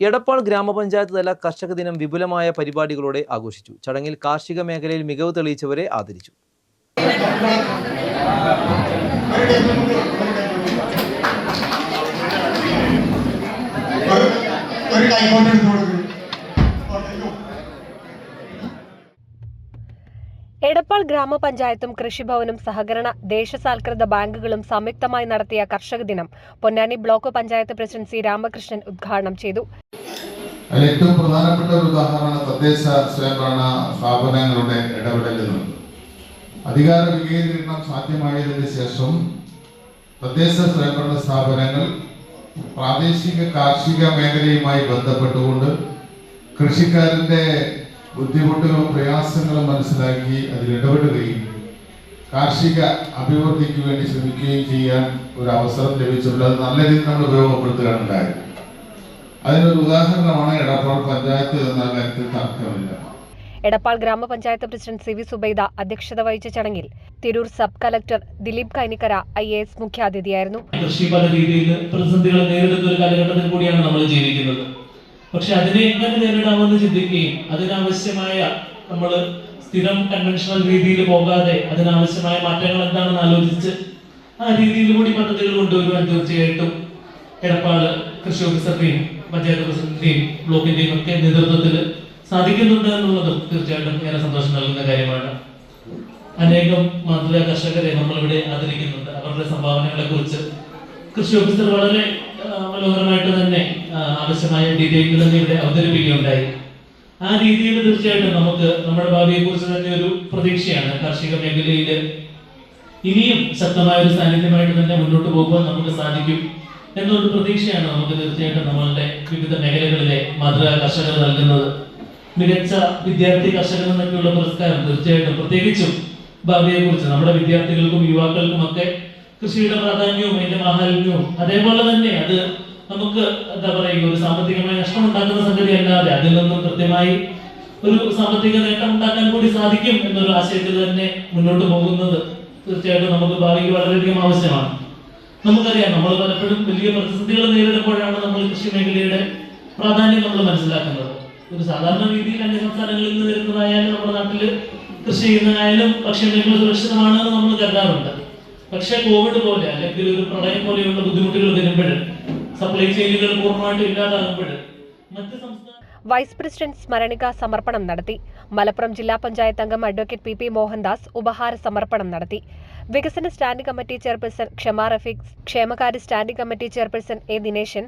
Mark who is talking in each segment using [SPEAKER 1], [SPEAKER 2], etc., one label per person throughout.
[SPEAKER 1] എടപ്പാൾ ഗ്രാമപഞ്ചായത്ത് തല കർഷക ദിനം വിപുലമായ പരിപാടികളോടെ ആഘോഷിച്ചു. ചടങ്ങിൽ കാർഷിക മേഖലയിൽ മികവ് തെളിയിച്ചവരെ ആദരിച്ചു.
[SPEAKER 2] ഒരു- ഒരു കൈക്കോട്ട്
[SPEAKER 3] എടപ്പാൾ ഗ്രാമപഞ്ചായത്തും കൃഷിഭവനും സഹകരണ ദേശസാൽകൃത ബാങ്കുകളും സംയുക്തമായി നടത്തിയ കർഷക ദിനം Ponnani block panchayat president C Ramakrishnan ഉദ്ഘാടനം ചെയ്തു.
[SPEAKER 4] ഏറ്റവും പ്രധാനപ്പെട്ട ഒരു ഉദാഹരണമാണ് തദ്ദേശ സ്വയംഭരണ സ്ഥാപനങ്ങളുടെ ഇടപെടൽ അധികാര വികേന്ദ്രീകരണം സാധ്യമായതിനു ശേഷം തദ്ദേശ സ്വയംഭരണ സ്ഥാപനങ്ങൾ പ്രാദേശിക കാർഷിക മേഖലയുമായി ബന്ധപ്പെട്ടുകൊണ്ട് കൃഷിക്കാരന്റെ ബുദ്ധിമുട്ടുകളും പ്രയാസങ്ങളും മനസ്സിലാക്കി അതിൽ ഇടപെടുകയും കാർഷിക അഭിവൃദ്ധിക്ക് വേണ്ടി ശ്രമിക്കുകയും ചെയ്യാൻ ഒരു അവസരം ലഭിച്ചിട്ടുള്ളത് അത് നല്ല രീതിയിൽ നമ്മൾ ഉപയോഗപ്പെടുത്തുകയാണ് ഉണ്ടായത്. അതിനൊരു ഉദാഹരണമാണ് എടപ്പാൾ പഞ്ചായത്ത് എന്ന കാര്യത്തിൽ തർക്കമില്ല.
[SPEAKER 3] എടപ്പാൾ ഗ്രാമപഞ്ചായത്ത് പ്രസിഡന്റ് സി വി സുബൈദ അധ്യക്ഷത വഹിച്ച ചടങ്ങിൽ Tirur sub collector Dileep Kainikkara I A S മുഖ്യാതിഥിയായിരുന്നു.
[SPEAKER 5] കൃഷി പല രീതിയിൽ പ്രതിസന്ധികൾ നേരിടുന്ന ഒരു കാലഘട്ടത്തിൽ കൂടിയാണ് നമ്മൾ ജീവിക്കുന്നത്. പക്ഷെ അതിനെ എങ്ങനെ നേരിടാമെന്ന് ചിന്തിക്കുകയും അതിനാവശ്യമായ നമ്മൾ സ്ഥിരം കൺവെൻഷണൽ രീതിയിൽ പോകാതെ അതിനാവശ്യമായ മാറ്റങ്ങൾ എന്താണെന്ന് ആലോചിച്ച് ആ രീതിയിൽ കൂടി പദ്ധതികൾ കൊണ്ടുവരുവാൻ തീർച്ചയായിട്ടും എടപ്പാട് കൃഷി ഓഫീസറിന്റെയും പഞ്ചായത്ത് പ്രസിഡന്റിന്റെയും ബ്ലോക്കിന്റെയും ഒക്കെ നേതൃത്വത്തിൽ സാധിക്കുന്നുണ്ട് എന്നുള്ളതും തീർച്ചയായിട്ടും ഏറെ സന്തോഷം നൽകുന്ന കാര്യമാണ്. അനേകം മാതൃകാ കർഷകരെ നമ്മളിവിടെ ആദരിക്കുന്നുണ്ട്. അവരുടെ സംഭാവനകളെ കുറിച്ച് കൃഷി ഓഫീസർ വളരെ മനോഹരമായിട്ട് തന്നെ ആവശ്യമായ ഡീറ്റെയിലുകൾ തന്നെ ഇവിടെ അവതരിപ്പിക്കുകയുണ്ടായി. ആ രീതിയിൽ തീർച്ചയായിട്ടും നമുക്ക് നമ്മുടെ ഭാവിയെ കുറിച്ച് തന്നെ ഒരു പ്രതീക്ഷയാണ്. കാർഷിക മേഖലയിൽ ഇനിയും ശക്തമായ ഒരു സാന്നിധ്യമായിട്ട് തന്നെ മുന്നോട്ട് പോകുവാൻ നമുക്ക് സാധിക്കും എന്നൊരു പ്രതീക്ഷയാണ് നമുക്ക് തീർച്ചയായിട്ടും നമ്മളുടെ വിവിധ മേഖലകളിലെ മധുര കർഷകർ നൽകുന്നത്. മികച്ച വിദ്യാർത്ഥി കർഷകർ എന്നൊക്കെയുള്ള പുരസ്കാരം തീർച്ചയായിട്ടും പ്രത്യേകിച്ചും ഭാവിയെ കുറിച്ച് നമ്മുടെ വിദ്യാർത്ഥികൾക്കും യുവാക്കൾക്കും ഒക്കെ കൃഷിയുടെ പ്രാധാന്യവും അതിന്റെ മാഹാത്മ്യവും അതേപോലെ തന്നെ അത് നമുക്ക് എന്താ പറയുക ഒരു സാമ്പത്തികമായ നഷ്ടം ഉണ്ടാക്കുന്ന സംഗതി അല്ലാതെ അതിൽ നിന്നും കൃത്യമായി ഒരു സാമ്പത്തിക നേട്ടം ഉണ്ടാക്കാൻ കൂടി സാധിക്കും എന്നൊരു ആശയത്തിൽ തന്നെ മുന്നോട്ട് പോകുന്നത് തീർച്ചയായിട്ടും നമുക്ക് ഭാവിക്ക് വളരെയധികം ആവശ്യമാണ്. നമുക്കറിയാം നമ്മൾ പലപ്പോഴും വലിയ പ്രതിസന്ധികൾ നേരിടുമ്പോഴാണ് നമ്മൾ കൃഷി മേഖലയുടെ പ്രാധാന്യം നമ്മൾ മനസ്സിലാക്കുന്നത്. ഒരു സാധാരണ രീതിയിൽ അന്യ സംസ്ഥാനങ്ങളിൽ നിന്ന് വരുന്നതായാലും നമ്മുടെ നാട്ടിൽ കൃഷി ചെയ്യുന്നതായാലും ഭക്ഷ്യമേഖല സുരക്ഷിതമാണെന്ന് നമ്മൾ കരുതാറുണ്ട്. പക്ഷേ കോവിഡ് പോലെ അല്ലെങ്കിൽ ഒരു പ്രളയം പോലെയുള്ള ബുദ്ധിമുട്ടുകൾ വരുമ്പോൾ സപ്ലൈ ചെയിനുകൾ പൂർണമായിട്ട് ഇല്ലാതാകുമ്പോൾ മറ്റ് സംസ്ഥാന
[SPEAKER 3] വൈസ് പ്രസിഡന്റ് സ്മരണിക സമർപ്പണം നടത്തി. മലപ്പുറം ജില്ലാ പഞ്ചായത്ത് അംഗം അഡ്വക്കേറ്റ് പി പി മോഹൻദാസ് ഉപഹാര സമർപ്പണം നടത്തി. വികസന standing committee chairperson Kshama Rafeeq ക്ഷേമകാര്യ standing committee chairperson A Dineshan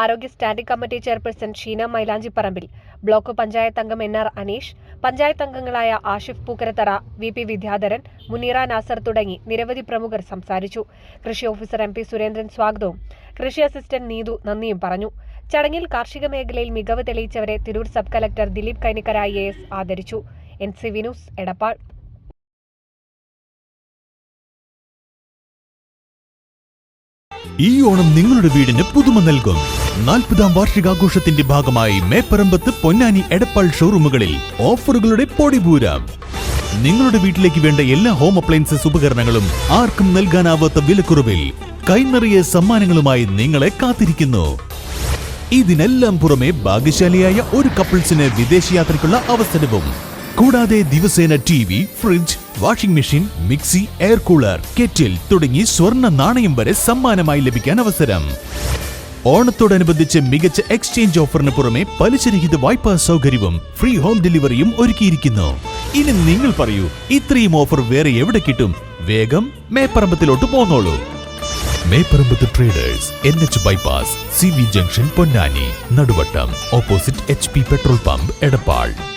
[SPEAKER 3] ആരോഗ്യ standing committee chairperson Sheena മൈലാഞ്ചിപ്പറമ്പിൽ. Block panchayat അംഗം എൻ ആർ അനീഷ് പഞ്ചായത്ത് അംഗങ്ങളായ ആഷിഫ് പൂക്കരത്തറ വി പി വിദ്യാധരൻ മുനീറ നാസർ തുടങ്ങി നിരവധി പ്രമുഖർ സംസാരിച്ചു. കൃഷി ഓഫീസർ എം പി സുരേന്ദ്രൻ സ്വാഗതവും. കൃഷി അസിസ്റ്റന്റ് നീതു നന്ദിയും പറഞ്ഞു. ചടങ്ങിൽ കാർഷിക മേഖലയിൽ മികവ് തെളിയിച്ചവരെ Tirur sub collector Dileep Kainikkara I S ആദരിച്ചു. N C Vinoos Edappal.
[SPEAKER 6] ഈ ഓണം നിങ്ങളുടെ വീടിന് പുതുമ നൽകും. നാൽപ്പതാം വാർഷികാഘോഷത്തിന്റെ ഭാഗമായി മേപ്പറമ്പത്ത് പൊന്നാനി എടപ്പാൾ ഷോറൂമുകളിൽ ഓഫറുകളുടെ പൊടിപൂരം. നിങ്ങളുടെ വീട്ടിലേക്ക് വേണ്ട എല്ലാ ഹോം അപ്ലയൻസസ് ഉപകരണങ്ങളും ആർക്കും നൽകാനാവാത്ത വിലക്കുറവിൽ കൈനിറിയ സമ്മാനങ്ങളുമായി നിങ്ങളെ കാത്തിരിക്കുന്നു. ഇതിനെല്ലാം പുറമെ ഭാഗ്യശാലിയായ ഒരു കപ്പിൾസിന് വിദേശയാത്രയ്ക്കുള്ള അവസരവും. കൂടാതെ ദിവസേന T fridge washing machine mixie air cooler kettle തുടങ്ങി സ്വർണ നാണയം വരെ സമ്മാനമായി ലഭിക്കാൻ അവസരം. ഓണത്തോടനുബന്ധിച്ച് മികച്ച എക്സ്ചേഞ്ച് ഓഫറിന് പുറമെ പലിശരഹിത വായ്പാ സൗകര്യവും ഫ്രീ ഹോം ഡെലിവറിയും ഒരുക്കിയിരിക്കുന്നു. ഇനി നിങ്ങൾ പറയൂ ഇത്രയും ഓഫർ വേറെ എവിടെ കിട്ടും? വേഗം മേപ്പറമ്പത്തിലോട്ട് പോന്നോളൂ. Meparambath traders N H bypass C V junction Ponnani Naduvattam opposite H P petrol pump Edappal.